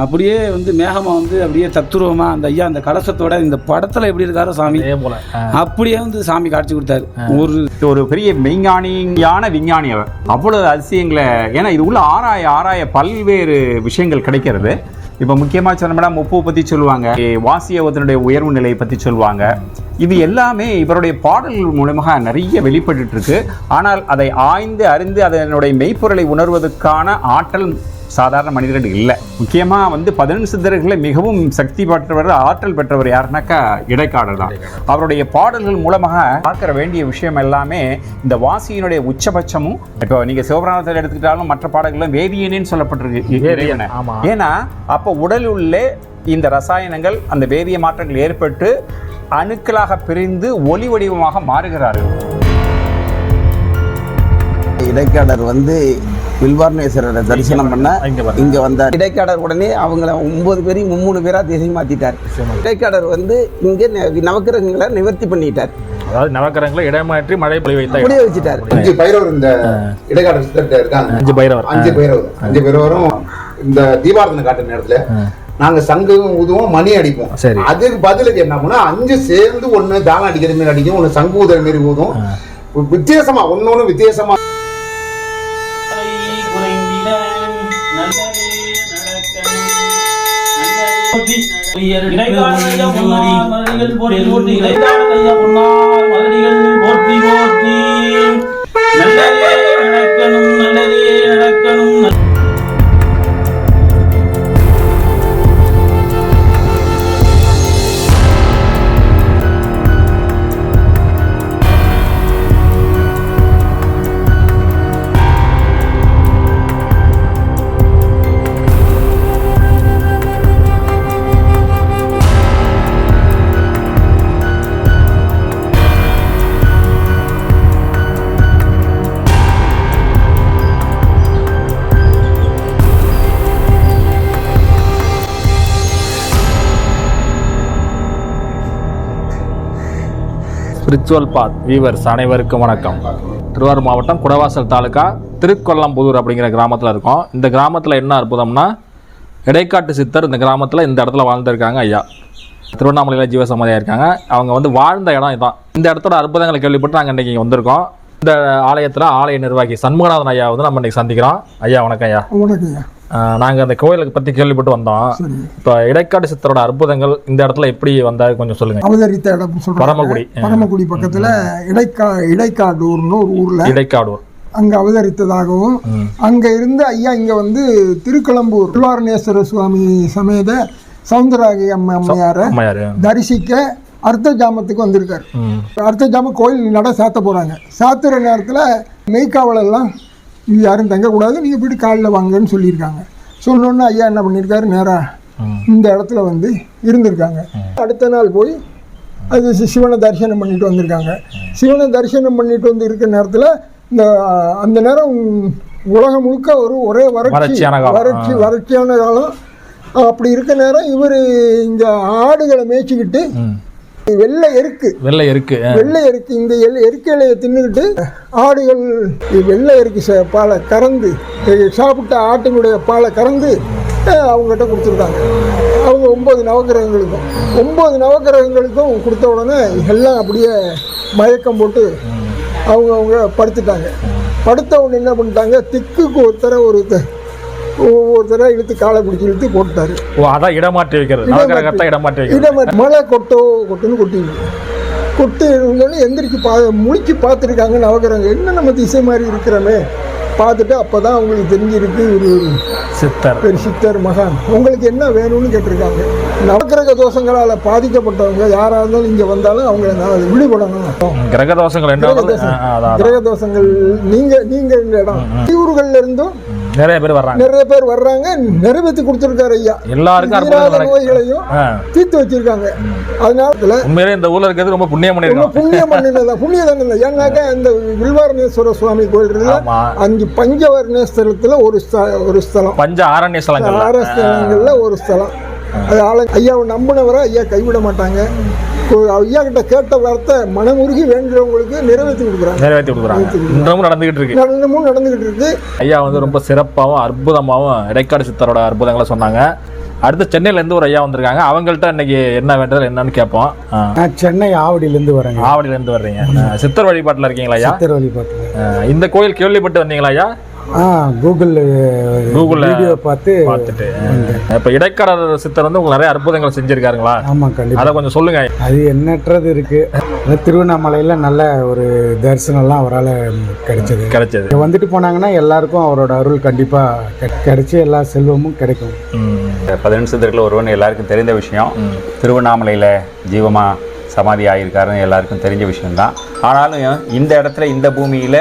அப்படியே வந்து மேகமா வந்து அப்படியே தத்துருவமா அந்த ஐயா அந்த கலசத்தோட இந்த படத்துல எப்படி இருக்காரோ சாமி. அதே போல. அப்படியே வந்து சாமி காட்சி கொடுத்தாரு. ஒரு ஒரு பெரிய மெய்ஞானியான விஞ்ஞானி அவர். அவ்வளவு அதிசயங்களை ஏன்னா இது உள்ள ஆராய ஆராய பல்வேறு விஷயங்கள் கிடைக்கிறது. இப்போ முக்கியமாக சொன்னோம்னா முப்பு பற்றி சொல்லுவாங்க வாசியவதனுடைய உயர்வு நிலையை பற்றி சொல்லுவாங்க. இது எல்லாமே இவருடைய பாடல்கள் மூலமாக நிறைய வெளிப்பட்டு இருக்கு. ஆனால் அதை ஆய்ந்து அறிந்து அதனுடைய மெய்ப்பொருளை உணர்வதற்கான ஆற்றல் சாதாரண மனிதர்கள் இல்லை. முக்கியமாக வந்து பதினெண்டு சித்தர்களில் மிகவும் சக்தி பெற்றவர் ஆற்றல் பெற்றவர் யாருனாக்கா இடைக்காடர் தான். அவருடைய பாடல்கள் மூலமாக பார்க்கிற வேண்டிய விஷயம் எல்லாமே இந்த வாசியினுடைய உச்சபட்சமும் இப்போ நீங்கள் சிவபிராணத்தில் எடுத்துக்கிட்டாலும் மற்ற பாடல்களும் வேதியனேன்னு சொல்லப்பட்டிருக்கு. ஏன்னா அப்போ உடல் உள்ளே இந்த ரசாயனங்கள் அந்த வேதிய மாற்றங்கள் ஏற்பட்டு அணுக்களாக பிரிந்து ஒளி வடிவமாக மாறுகிறார்கள். இடைக்காடர் வந்து வில்வார்ணேஸ்வரரை தரிசனம் பண்ண இங்க வந்தார். இடைக்காடர் உடனே அவங்கள ஒன்பது பேரையும் மும்மூணு பேரா திசை மாத்திட்டார் இடைக்காடர் வந்து இங்க நவக்கிரகங்களை நிவர்த்தி பண்ணிட்டார். அதாவது நவக்கரங்களை இடமாற்றி மழை பொழி வைத்த இடம். அப்படியே வச்சுட்டார் அஞ்சு பைரவர் இந்த சித்தர்கிட்ட இருக்காங்க. அஞ்சு பைரவர். அஞ்சு பைரவர். அஞ்சு பைரவரும் இந்த தீபாரதனை காட்டுற நேரத்துல நாங்க சங்கும் ஊதுவோம் மணி அடிப்போம். சரி. அதுக்கு பதிலுக்கு என்ன பண்ணா அஞ்சு சேர்ந்து ஒண்ணு தாளம் அடிக்கிற மாதிரி அடிக்கும் ஒண்ணு சங்கு ஊதுற மாதிரி ஊதும். வித்தியாசமா ஒன்னொன்னு வித்தியாசமா போற்றி போற்றி. நல்லதே நடக்கணும் நல்லதே நடக்கணும். ஸ்பிரிச்சுவல் பாத். வீவர்ஸ் அனைவருக்கும் வணக்கம். திருவாரூர் மாவட்டம் குடவாசல் தாலுக்கா திருக்கொல்லம்புதூர் அப்படிங்கிற கிராமத்தில் இருக்கோம். இந்த கிராமத்தில் என்ன அற்புதம்னா இடைக்காட்டு சித்தர் இந்த கிராமத்தில் இந்த இடத்துல வாழ்ந்துருக்காங்க ஐயா. திருவண்ணாமலையில் ஜீவசமாதியாக இருக்காங்க. அவங்க வந்து வாழ்ந்த இடம் இதான். இந்த இடத்தோட அற்புதங்களை கேள்விப்பட்டு நாங்கள் இன்றைக்கி வந்திருக்கோம். இந்த ஆலயத்தில் ஆலய நிர்வாகி சண்முகநாதன் ஐயா வந்து நம்ம இன்றைக்கி சந்திக்கிறோம். ஐயா வணக்கம் ஐயா. வணக்கங்க நாங்கள் அந்த கோயிலுக்கு பற்றி கேள்விப்பட்டு வந்தோம். இப்போ இடைக்காட்டு சித்தரோட அற்புதங்கள் இந்த இடத்துல எப்படி வந்தாரு கொஞ்சம் சொல்லுங்கள் அவதரித்த இடம் சொல்றாங்க. பரமக்குடி. பரமக்குடி பக்கத்துல இடைக்கா இடைக்காடூர்னு ஒரு ஊர்ல இடைக்காடூர். அங்க அவதரித்ததாகவும் அங்க இருந்து ஐயா இங்க வந்து திருக்கலம்பூர் திருவாரணேஸ்வர சுவாமி சமேத சவுந்தரராகி அம்மா அம்மையார தரிசிக்க அர்த்த ஜாமத்துக்கு வந்திருக்காரு. அர்த்த ஜாமம் கோயில் நட சாத்த போறாங்க. சாத்துற நேரத்துல மெய்க்காவலெல்லாம் இங்க யாரும் தங்கக்கூடாது நீங்க போயிட்டு காலில் வாங்கன்னு சொல்லியிருக்காங்க. சொன்னோன்னே ஐயா என்ன பண்ணியிருக்காரு? நேரா இந்த இடத்துல வந்து இருந்திருக்காங்க. அடுத்த நாள் போய் அது சிவனை தரிசனம் பண்ணிட்டு வந்திருக்காங்க. சிவனை தரிசனம் பண்ணிட்டு வந்து இருக்கிற நேரத்தில் இந்த அந்த நேரம் உலகம் முழுக்க ஒரு ஒரே வறட்சி. வறட்சி வறட்சியான காலம். அப்படி இருக்க நேரம் இவர் இங்க ஆடுகளை மேய்ச்சிக்கிட்டு. வெள்ளை எருக்கு. வெள்ளை இருக்கு வெள்ளை எருக்கு இந்த எல் எருக்கு இலையை தின்னுக்கிட்டு ஆடுகள் வெள்ளை எருக்கு ச- பாலை கறந்து சாப்பிட்ட ஆட்டினுடைய பாலை கறந்து அவங்ககிட்ட கொடுத்துருக்காங்க. அவங்க ஒன்பது நவக்கிரகங்களுக்கும் ஒன்பது நவக்கிரகங்களுக்கும் கொடுத்த உடனே எல்லாம் அப்படியே மயக்கம் போட்டு அவங்க அவங்க படுத்துட்டாங்க. படுத்த உடனே என்ன பண்ணிட்டாங்க? திக்குக்கு ஒருத்தர ஒரு த- ஒவ்வொருத்தரை இழுத்து காலை பிடிச்சி இழுத்து போட்டுட்டாரு. ஓ அதான் இடமாற்றி வைக்கிறது. இடமாற்றி இதை மழை கொட்டோ கொட்டுன்னு கொட்டிடுது. கொட்டு இருந்தோடனே எந்திரிச்சு பா முழிச்சு பார்த்துருக்காங்க நவகிரகம் என்ன நம்ம திசை மாதிரி இருக்கிறோமே? பார்த்துட்டு அப்போ தான் அவங்களுக்கு தெரிஞ்சிருக்கு ஒரு ஒரு சித்தர். பெரிய சித்தர் மகான். உங்களுக்கு என்ன வேணும்னு கேட்டிருக்காங்க. நவக்கிரக தோஷங்களால் பாதிக்கப்பட்டவங்க யாராக இருந்தாலும் இங்கே வந்தாலும் அவங்கள நான் விடுபடணும். கிரக தோஷங்கள் என்ன கிரக தோஷங்கள் நீங்க நீங்க இந்த இடம். ஊர்கள்ல இருந்தும் நிறைய பேர் வர்றாங்க. நிறைய பேர் வர்றாங்க. நிறைவேற்றி கொடுத்துருக்காரு ஐயா. எல்லாருக்கும். நோய்களையும். தீர்த்து வச்சிருக்காங்க. அதனால உண்மையிலே இந்த ஊர்ல இருக்கிறது ரொம்ப புண்ணியம் ரொம்ப பண்ணிருக்கோம் புண்ணியம் பண்ணினதா புண்ணியம் தானே ஏன்னாக்கா இந்த வில்வாரணேஸ்வர சுவாமி கோயில் அஞ்சு பஞ்சவர்ணேஸ்வரத்துல ஒரு ஒரு ஸ்தலம். பஞ்ச ஆரண்ய ஸ்தலங்கள் ஆறு ஸ்தலங்கள்ல ஒரு ஸ்தலம். அது ஆள ஐயாவை நம்பினவரை ஐயா கைவிட மாட்டாங்க. கு- ஐயா கிட்ட கேட்ட வார்த்தை மனமுருகி வேண்டுறவங்களுக்கு நிறைவேற்றி கொடுக்குறாங்க. நிறைவேற்றி கொடுக்குறாங்க. இன்றமும் நடந்துகிட்டு இருக்கு. நடனமும் நடந்துகிட்டு இருக்கு. ஐயா வந்து ரொம்ப சிறப்பாகவும் அற்புதமாகவும் இடைக்காடு சித்தரோட அற்புதங்களை சொன்னாங்க. அடுத்து சென்னையிலேருந்து ஒரு ஐயா வந்திருக்காங்க. அவங்கள்ட்ட இன்னைக்கு என்ன வேண்டது என்னன்னு கேட்போம். சென்னை ஆவடியிலேருந்து வரேங்க. ஆவடியிலேருந்து வர்றீங்க. சித்தர் வழிபாட்டில் இருக்கீங்களா ஐயா? சித்தர் வழிபாட்டில். இந்த கோயில் கேள்விப்பட்டு வந்தீங்களா ஐயா? ஆ கூகுள் கூகுள்ல வீடியோ பார்த்து பார்த்துட்டு. இப்போ இடைக்காரர் சித்தர் வந்து உங்களுக்கு நிறைய அற்புதங்கள் செஞ்சிருக்காருங்களா? ஆமாம் கண்டிப்பாக அதை கொஞ்சம் சொல்லுங்க. அது எண்ணற்றது இருக்கு. அது திருவண்ணாமலையில் நல்ல ஒரு தரிசனம்லாம் அவரால் கிடைச்சது. கிடைச்சது. வந்துட்டு போனாங்கன்னா எல்லாருக்கும் அவரோட அருள் கண்டிப்பாக கிடைச்சி எல்லா செல்வமும் கிடைக்கும். பதினெண்டு சித்தர்கள் ஒருவன் எல்லாருக்கும் தெரிந்த விஷயம். திருவண்ணாமலையில் ஜீவமா சமாதி ஆகியிருக்காருன்னு எல்லாருக்கும் தெரிஞ்ச விஷயம்தான். ஆனாலும் இந்த இடத்துல இந்த பூமியில்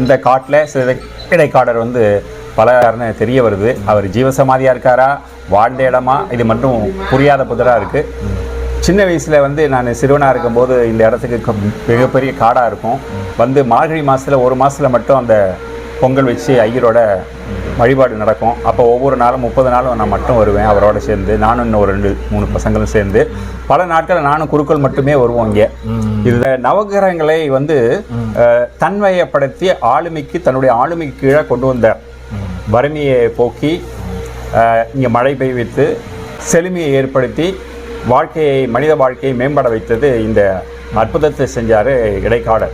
இந்த காட்டில் சில இடைக்காடர் வந்து பல தெரிய வருது. அவர் ஜீவசமாதியாக இருக்காரா? வாழ்ந்த இடமா? இது மட்டும் புரியாத புதராக இருக்குது சின்ன வயசில் வந்து நான் சிறுவனாக இருக்கும்போது இந்த இடத்துக்கு மிகப்பெரிய காடாக இருக்கும். வந்து மார்கழி மாதத்தில் ஒரு மாதத்தில் மட்டும் அந்த பொங்கல் வச்சு ஐயரோட வழிபாடு நடக்கும். அப்போ ஒவ்வொரு நாளும் முப்பது நாளும் நான் மட்டும் வருவேன் அவரோட சேர்ந்து. நானும் இன்னும் ஒரு ரெண்டு மூணு பசங்களும் சேர்ந்து. பல நாட்கள் நானும் குருக்கள் மட்டுமே வருவோம் இங்கே. இதில் நவகிரகங்களை வந்து அஹ், தன்வயப்படுத்தி ஆளுமைக்கு தன்னுடைய ஆளுமைக்கு கீழே கொண்டு வந்தார் வறுமையை போக்கி இங்கே மழை பெய்வித்து செழுமையை ஏற்படுத்தி வாழ்க்கையை மனித வாழ்க்கையை மேம்பட வைத்தது இந்த அற்புதத்தை செஞ்சார் இடைக்காடர்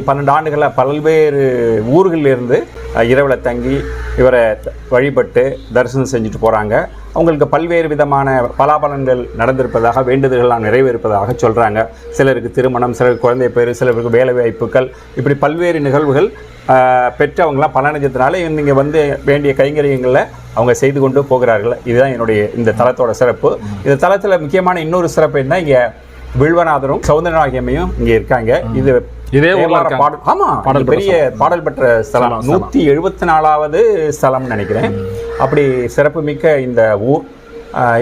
பன்னெண்டு ஆண்டுகளில் பல்வேறு ஊர்களிலிருந்து இரவில் தங்கி இவரை வழிபட்டு தரிசனம் செஞ்சுட்டு போகிறாங்க அவங்களுக்கு பல்வேறு விதமான பலாபலன்கள் நடந்திருப்பதாக வேண்டுதல்கள்லாம் நிறைவேறுப்பதாக சொல்கிறாங்க சிலருக்கு திருமணம் சிலருக்கு குழந்தை பேர் சிலருக்கு வேலை வாய்ப்புகள் இப்படி பல்வேறு நிகழ்வுகள் பெற்றவங்களாம் பலனடைஞ்சதுனால நீங்கள் வந்து வேண்டிய கைங்கரியங்களை அவங்க செய்து கொண்டு போகிறார்கள். இதுதான் என்னுடைய இந்த தளத்தோட சிறப்பு. இந்த தலத்தில் முக்கியமான இன்னொரு சிறப்பு என்ன? இங்கே வில்வநாதரும் சௌந்தரநாயகியம்மையும் இங்கே இருக்காங்க. இது இதே ஊர்ல. பாடல் ஆமா பாடல் பெரிய பாடல் பெற்ற ஸ்தலம். நூற்றி எழுபத்தி நாலாவது ஸ்தலம்னு நினைக்கிறேன் அப்படி சிறப்புமிக்க இந்த ஊர்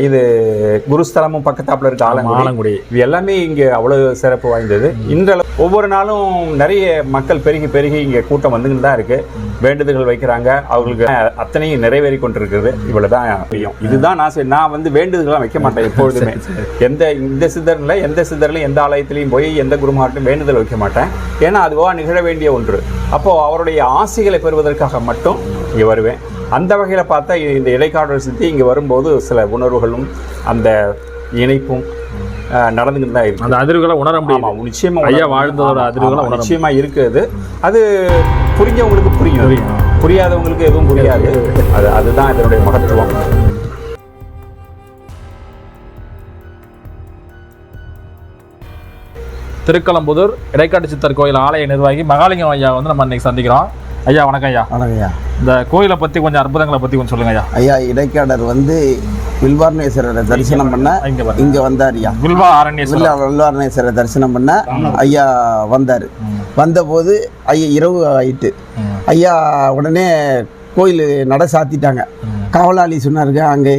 இது குருஸ்தலமும் பக்கத்தாப்புல இருக்க ஆலங்குடி. ஆலங்குடி. இது எல்லாமே இங்கே அவ்வளவு சிறப்பு வாய்ந்தது. இன்றளவு ஒவ்வொரு நாளும் நிறைய மக்கள் பெருகி பெருகி இங்கே கூட்டம் வந்துக்கிட்டு தான் இருக்கு. வேண்டுதல்கள் வைக்கிறாங்க. அவங்களுக்கு அத்தனையும் நிறைவேறி கொண்டிருக்கிறது. இவ்வளவுதான் தெரியும் இதுதான் நான் செய்- நான் வந்து வேண்டுதல்கள்லாம் வைக்க மாட்டேன் எப்பொழுதுமே. எந்த இந்த சித்தர்ல எந்த சித்தர்லையும் எந்த ஆலயத்திலையும் போய் எந்த குருமாட்டும் வேண்டுதல் வைக்க மாட்டேன். ஏன்னா அதுவா நிகழ வேண்டிய ஒன்று. அப்போ அவருடைய ஆசைகளை பெறுவதற்காக மட்டும் இங்கே வருவேன். அந்த வகையில் பார்த்தா இந்த இடைக்காடல் சித்தி இங்கே வரும்போது சில உணர்வுகளும் அந்த இணைப்பும் அஹ், நடந்துக்கிட்டு தான் இருக்கு. அந்த அதிர்வுகளை உணர முடியும் ஆமா நிச்சயமா ஐயா வாழ்ந்ததோட அதிர்வுகளை ஆமா, உணர நிச்சயமா இருக்குது. அது புரிஞ்சவங்களுக்கு புரியும். புரியாதவங்களுக்கு எதுவும் புரியாது. அது அதுதான் இதனுடைய மகத்துவம். திருக்கலம்புதூர் இடைக்காட்டு சித்தர் கோயில் ஆலய நிர்வாகி மகாலிங்கம் ஐயா வந்து நம்ம இன்னைக்கு சந்திக்கிறோம். ஐயா வணக்கம் ஐயா. வணக்கம்யா இந்த கோயிலை பற்றி கொஞ்சம் அற்புதங்களை பற்றி கொஞ்சம் சொல்லுங்க ஐயா. ஐயா இடைக்காடர் வந்து வில்வார்ணேஸ்வரரை தரிசனம் பண்ண இங்க வந்தார் ஐயா. வில்வா ஆரண்யேஸ்வரர். வில்வார்ணேஸ்வரரை தரிசனம் பண்ண ஐயா வந்தார். வந்தபோது ஐயா இரவு ஆயிட்டு. ஐயா உடனே கோயில் நட சாத்திட்டாங்க. காவலாளி சொன்னாருங்க அங்கே